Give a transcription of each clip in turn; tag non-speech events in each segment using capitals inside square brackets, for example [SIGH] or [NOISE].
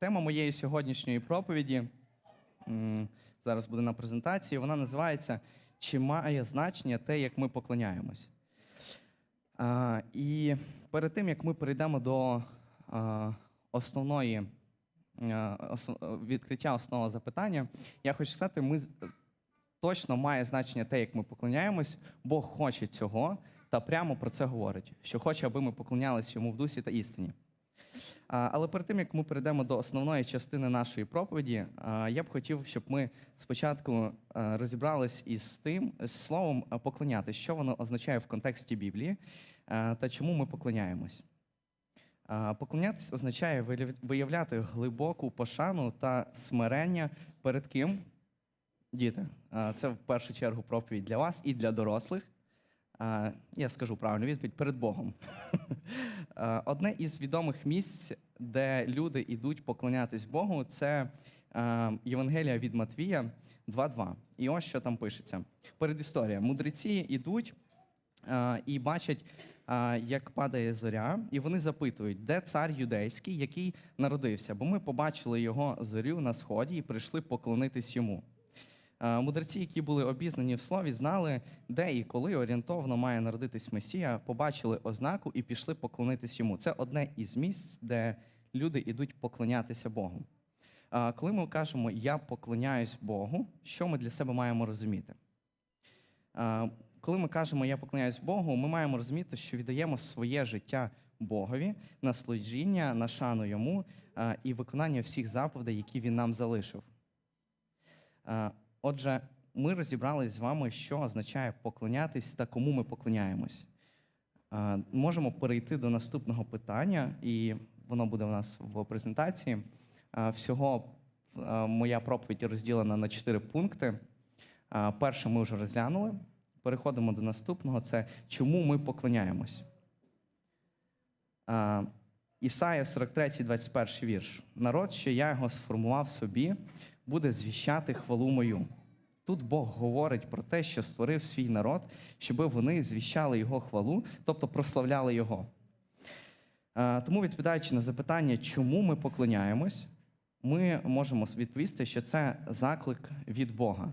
Тема моєї сьогоднішньої проповіді зараз буде на презентації. Вона називається Чи має значення те, як ми поклоняємось? І перед тим, як ми перейдемо до основної відкриття основного запитання, я хочу сказати, ми точно має значення те, як ми поклоняємось. Бог хоче цього та прямо про це говорить, що хоче, аби ми поклонялися йому в дусі та істині. Але перед тим як ми перейдемо до основної частини нашої проповіді, я б хотів, щоб ми спочатку розібрались із тим з словом а, поклонятись, що воно означає в контексті Біблії та чому ми поклоняємось. Поклонятись означає виявляти глибоку пошану та смирення перед ким? Діти, це в першу чергу проповідь для вас і для дорослих. Я скажу правильну відповідь перед Богом. [LAUGHS] А, Одне із відомих місць, де люди йдуть поклонятись Богу, це е, Євангелія від Матвія 2.2. І ось що там пишеться. Передісторія. Мудреці йдуть е, і бачать, е, як падає зоря, і вони запитують, де цар юдейський, який народився, бо ми побачили його зорю на сході і прийшли поклонитись йому. Е, Мудреці, які були обізнані в слові, знали, де і коли орієнтовно має народитись Месія, побачили ознаку і пішли поклонитись йому. Це одне із місць, де люди йдуть поклонятися Богу. Е, Коли ми кажемо Я поклоняюсь Богу, що ми для себе маємо розуміти? Е, Коли ми кажемо Я поклоняюсь Богу, ми маємо розуміти, що віддаємо своє життя Богові на служіння, на шану йому і виконання всіх заповідей, які він нам залишив. Отже, ми розібрались з вами, що означає поклонятись та кому ми поклоняємось. Можемо перейти до наступного питання, і воно буде у нас в презентації. Всього моя проповідь розділена на чотири пункти. Перше ми вже розглянули. Переходимо до наступного: це чому ми поклоняємось. Ісая 43, 21 вірш. Народ, що я його сформував собі, буде звіщати хвалу мою. Тут Бог говорить про те, що створив свій народ, щоб вони звіщали його хвалу, тобто прославляли його. Е, Тому, відповідаючи на запитання, чому ми поклоняємось, ми можемо відповісти, що це заклик від Бога.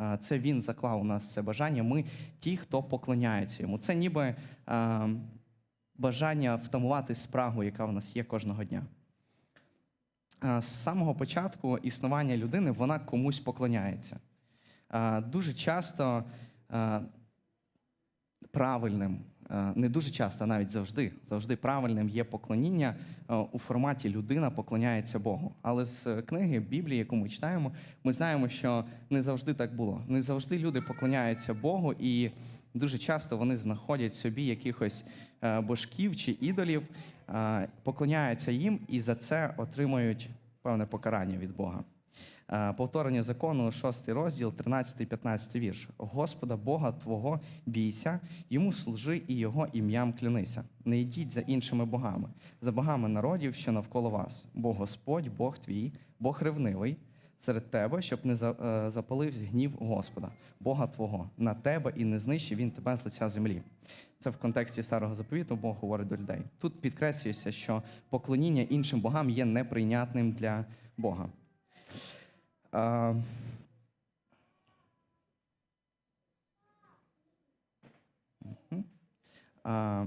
Е, Це Він заклав у нас це бажання. Ми ті, хто поклоняється йому. Це ніби е, бажання втамувати спрагу, яка в нас є кожного дня. З самого початку існування людини вона комусь поклоняється. Дуже часто правильним, не дуже часто, навіть завжди, завжди правильним є поклоніння у форматі людина поклоняється Богу. Але з книги Біблії, яку ми читаємо, ми знаємо, що не завжди так було. Не завжди люди поклоняються Богу, і дуже часто вони знаходять собі якихось божків чи ідолів, поклоняються їм і за це отримують певне покарання від Бога. Е, Повторення закону, 6 розділ, 13-15 вірш. Господа Бога Твого бійся, йому служи і його ім'ям клянися. Не йдіть за іншими богами, за богами народів, що навколо вас. Бо Господь, Бог твій, Бог ревнивий серед тебе, щоб не е, запалив гнів Господа, Бога Твого, на тебе і не знищив він тебе з лиця землі. Це в контексті старого заповіту Бог говорить до людей. Тут підкреслюється, що поклоніння іншим богам є неприйнятним для Бога. А. А,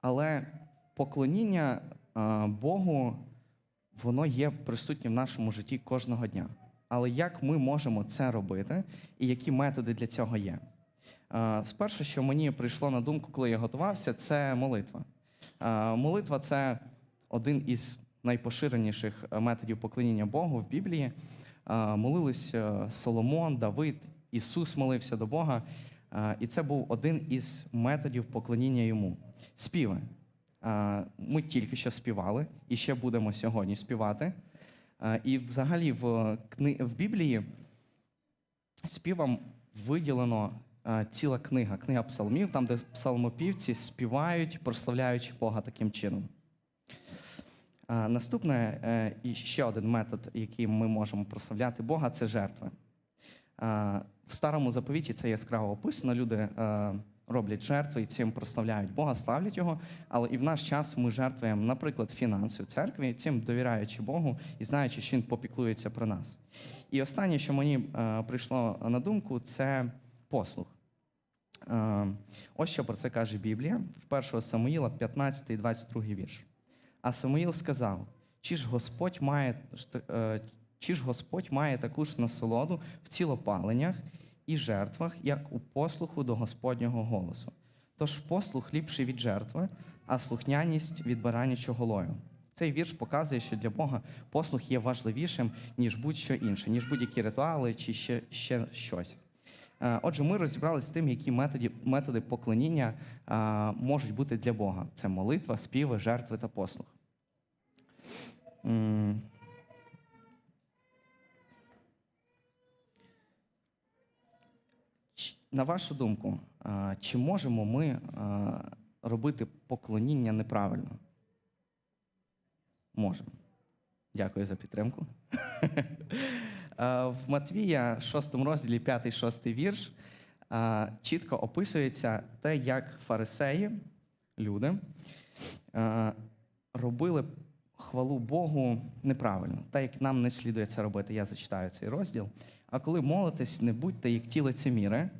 Але поклоніння Богу, воно є присутнє в нашому житті кожного дня. Але як ми можемо це робити, і які методи для цього є? А, Спершу, що мені прийшло на думку, коли я готувався, це молитва. Молитва це один із найпоширеніших е, методів поклоніння Богу в Біблії. А, Молились е, Соломон, Давид, Ісус молився до Бога. І це був один із методів поклоніння йому. Співи. Ми тільки що співали і ще будемо сьогодні співати. І взагалі в, в Біблії співам виділено е, ціла книга, книга псалмів, там, де псалмопівці співають, прославляючи Бога таким чином. Е, Наступне е, і ще один метод, яким ми можемо прославляти Бога, це жертви. Е, В старому заповіті це яскраво описано. Люди роблять жертви і цим прославляють Бога, славлять Його. Але і в наш час ми жертвуємо, наприклад, фінанси в церкві, цим довіряючи Богу і знаючи, що Він попіклується про нас. І останнє, що мені прийшло на думку, це послуг. Ось що про це каже Біблія в 1 Самуїла, 15 і 22 вірш. А Самуїл сказав: чи ж Господь має, е, чи ж Господь має таку ж насолоду в цілопаленнях і жертвах, як у послуху до Господнього голосу. Тож послух ліпший від жертви, а слухняність від баранячого лою. Цей вірш показує, що для Бога послух є важливішим, ніж будь-що інше, ніж будь-які ритуали чи ще, ще щось. Е, Отже, ми розібралися з тим, які методи, методи поклоніння е, можуть бути для Бога: це молитва, співи, жертви та послуг. На вашу думку, чи можемо ми робити поклоніння неправильно? Можемо. Дякую за підтримку. [LAUGHS] В Матвія, 6 розділі, 5-6 вірш, чітко описується те, як фарисеї, люди, робили хвалу Богу неправильно, так як нам не слідує це робити. Я зачитаю цей розділ. А коли молитесь, не будьте як ті лицеміри,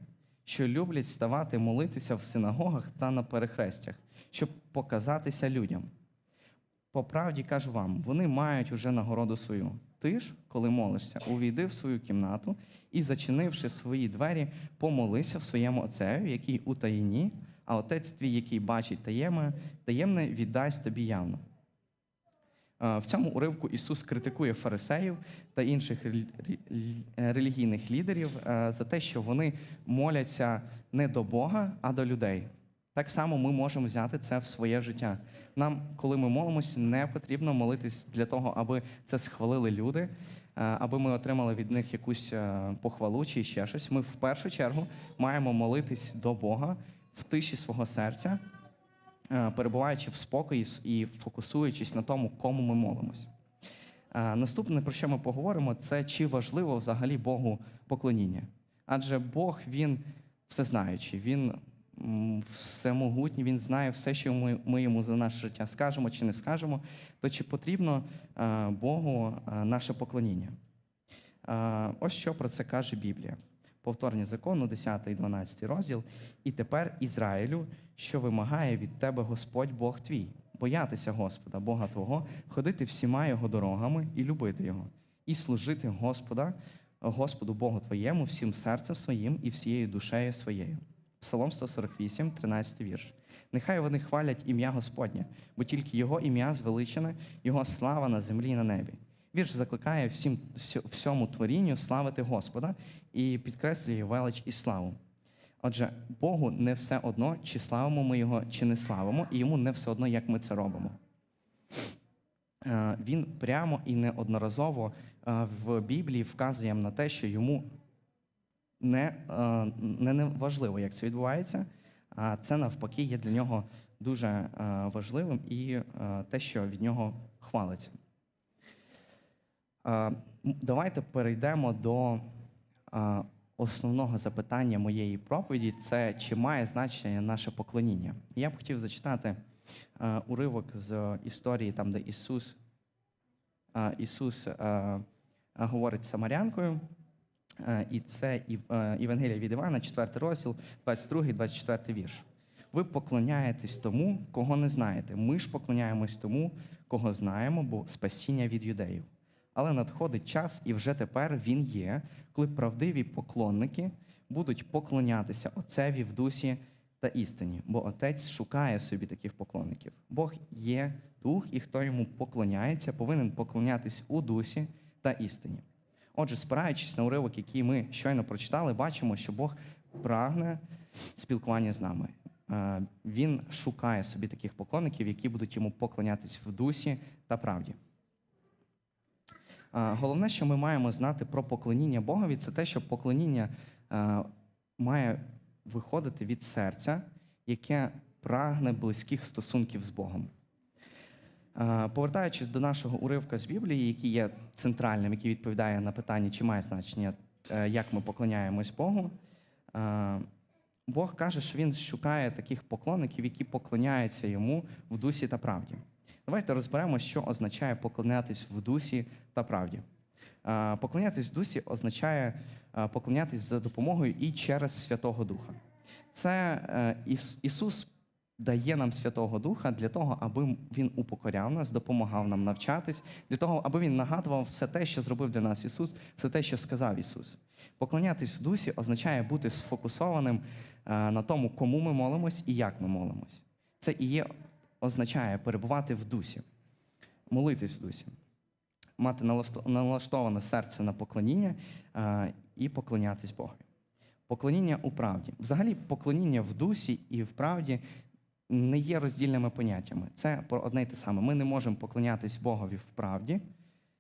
що люблять ставати молитися в синагогах та на перехрестях, щоб показатися людям. По правді кажу вам, вони мають уже нагороду свою. Ти ж, коли молишся, увійди в свою кімнату і, зачинивши свої двері, помолися в своєму отцеві, який у таїні, а отець твій, який бачить таємне, таємне віддасть тобі явно. Е, В цьому уривку Ісус критикує фарисеїв та інших релі- релі- релігійних лідерів е, за те, що вони моляться не до Бога, а до людей. Так само ми можемо взяти це в своє життя. Нам, коли ми молимося, не потрібно молитись для того, аби це схвалили люди, е, аби ми отримали від них якусь похвалу чи ще щось. Ми в першу чергу маємо молитись до Бога в тиші свого серця, перебуваючи в спокої і фокусуючись на тому, кому ми молимось. Е, Наступне, про що ми поговоримо, це чи важливо взагалі Богу поклоніння. Адже Бог він всезнаючий, він всемогутній, він знає все, що ми, ми йому за наше життя скажемо чи не скажемо, то чи потрібно е, Богу е, наше поклоніння? Е, Ось що про це каже Біблія. Повторення закону, 10 і 12 розділ. І тепер Ізраїлю, що вимагає від тебе Господь Бог твій, боятися Господа, Бога Твого, ходити всіма його дорогами і любити Його, і служити Господа, Господу Богу Твоєму всім серцем своїм і всією душею своєю. Псалом 148, 13 вірш. Нехай вони хвалять ім'я Господнє, бо тільки Його ім'я звеличене, Його слава на землі і на небі. Вірш закликає всім всьому творінню славити Господа і підкреслює велич і славу. Отже, Богу не все одно, чи славимо ми його, чи не славимо, і йому не все одно, як ми це робимо. Е, Він прямо і неодноразово е, в Біблії вказує на те, що йому не, е, не, не важливо, як це відбувається, а це навпаки є для нього дуже важливим і те, що від нього хвалиться. Давайте перейдемо до основного запитання моєї проповіді: це чи має значення наше поклоніння? Я б хотів зачитати уривок з історії, там, де Ісус, Ісус говорить з Самарянкою. І це Євангелія від Івана, 4 розділ, 22, 24 вірш. Ви поклоняєтесь тому, кого не знаєте. Ми ж поклоняємось тому, кого знаємо, бо спасіння від юдеїв. Але надходить час, і вже тепер він є, коли правдиві поклонники будуть поклонятися Отцеві в дусі та істині, бо Отець шукає собі таких поклонників. Бог є дух, і хто йому поклоняється, повинен поклонятись у дусі та істині. Отже, спираючись на уривок, який ми щойно прочитали, бачимо, що Бог прагне спілкування з нами. Е, Він шукає собі таких поклонників, які будуть йому поклонятись в дусі та правді. Е, Головне, що ми маємо знати про поклоніння Богові, це те, що поклоніння е, має виходити від серця, яке прагне близьких стосунків з Богом. Е, Повертаючись до нашого уривка з Біблії, який є центральним, який відповідає на питання, чи має значення, як ми поклоняємось Богу. Бог каже, що він шукає таких поклонників, які поклоняються йому в дусі та правді. Давайте розберемо, що означає поклонятись в дусі та правді. Поклонятись в дусі означає поклонятись за допомогою і через Святого Духа. Це е, Іс- Ісус дає нам Святого Духа для того, аби Він упокоряв нас, допомагав нам навчатись, для того, аби Він нагадував все те, що зробив для нас Ісус, все те, що сказав Ісус. Поклонятись в дусі означає бути сфокусованим е, на тому, кому ми молимось і як ми молимось. Це і є означає перебувати в дусі, молитись в дусі, мати налаштоване серце на поклоніння е, і поклонятись Богу. Поклоніння у правді. Взагалі, поклоніння в дусі і в правді не є роздільними поняттями. Це про одне й те саме. Ми не можемо поклонятись Богові в правді,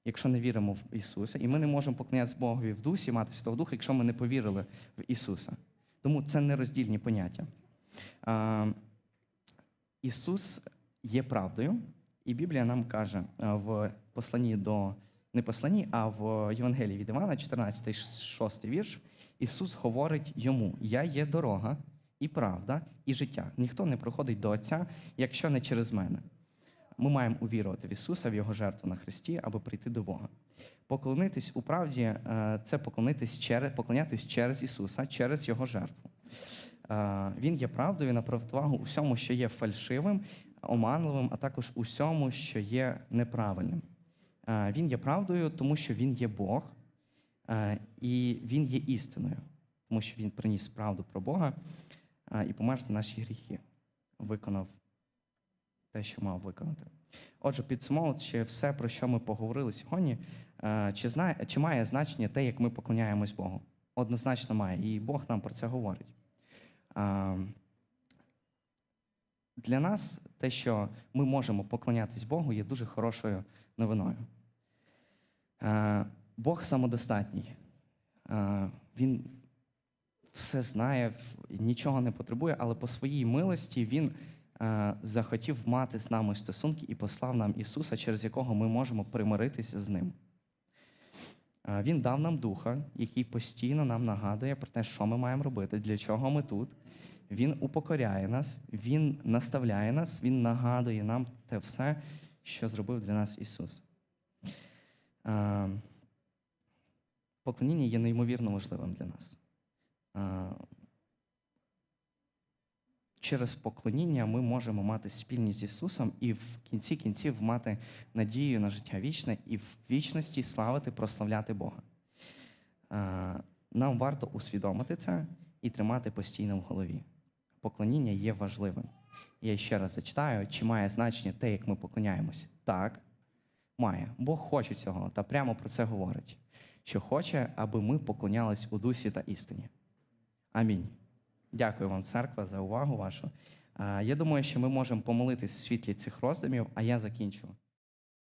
якщо не віримо в Ісуса, і ми не можемо поклонятися Богові в дусі, мати Святого Духа, якщо ми не повірили в Ісуса. Тому це не роздільні поняття. Ісус є правдою, і Біблія нам каже в посланні до не посланні, а в Євангелії від Івана, 14, 6 вірш, Ісус говорить йому: Я є дорога і правда, і життя. Ніхто не приходить до Отця, якщо не через мене. Ми маємо увірувати в Ісуса, в Його жертву на Христі, аби прийти до Бога. Поклонитись у правді е, це поклонитись через, поклонятись через Ісуса, через Його жертву. Е, Він є правдою на противагу усьому, що є фальшивим, оманливим, а також усьому, що є неправильним. Е, Він є правдою, тому що Він є Бог, е, і Він є істиною, тому що Він приніс правду про Бога і помер за наші гріхи, виконав те, що мав виконати. Отже, підсумовуючи все, про що ми поговорили сьогодні, чи, знає, чи має значення те, як ми поклоняємось Богу? Однозначно має, і Бог нам про це говорить. Е, Для нас те, що ми можемо поклонятись Богу, є дуже хорошою новиною. Е, Бог самодостатній. Е, Він все знає, нічого не потребує, але по своїй милості Він е, захотів мати з нами стосунки і послав нам Ісуса, через якого ми можемо примиритися з Ним. Е, Він дав нам духа, який постійно нам нагадує про те, що ми маємо робити, для чого ми тут. Він упокоряє нас, Він наставляє нас, Він нагадує нам те все, що зробив для нас Ісус. Е, Поклоніння є неймовірно важливим для нас. Через поклоніння ми можемо мати спільність з Ісусом і в кінці кінців мати надію на життя вічне і в вічності славити, прославляти Бога. Нам варто усвідомити це і тримати постійно в голові. Поклоніння є важливим. Я ще раз зачитаю, чи має значення те, як ми поклоняємося? Так, має. Бог хоче цього та прямо про це говорить, що хоче, аби ми поклонялись у дусі та істині. Амінь. Дякую вам, церква, за увагу вашу. Я думаю, що ми можемо помолитись в світлі цих роздумів, а я закінчу.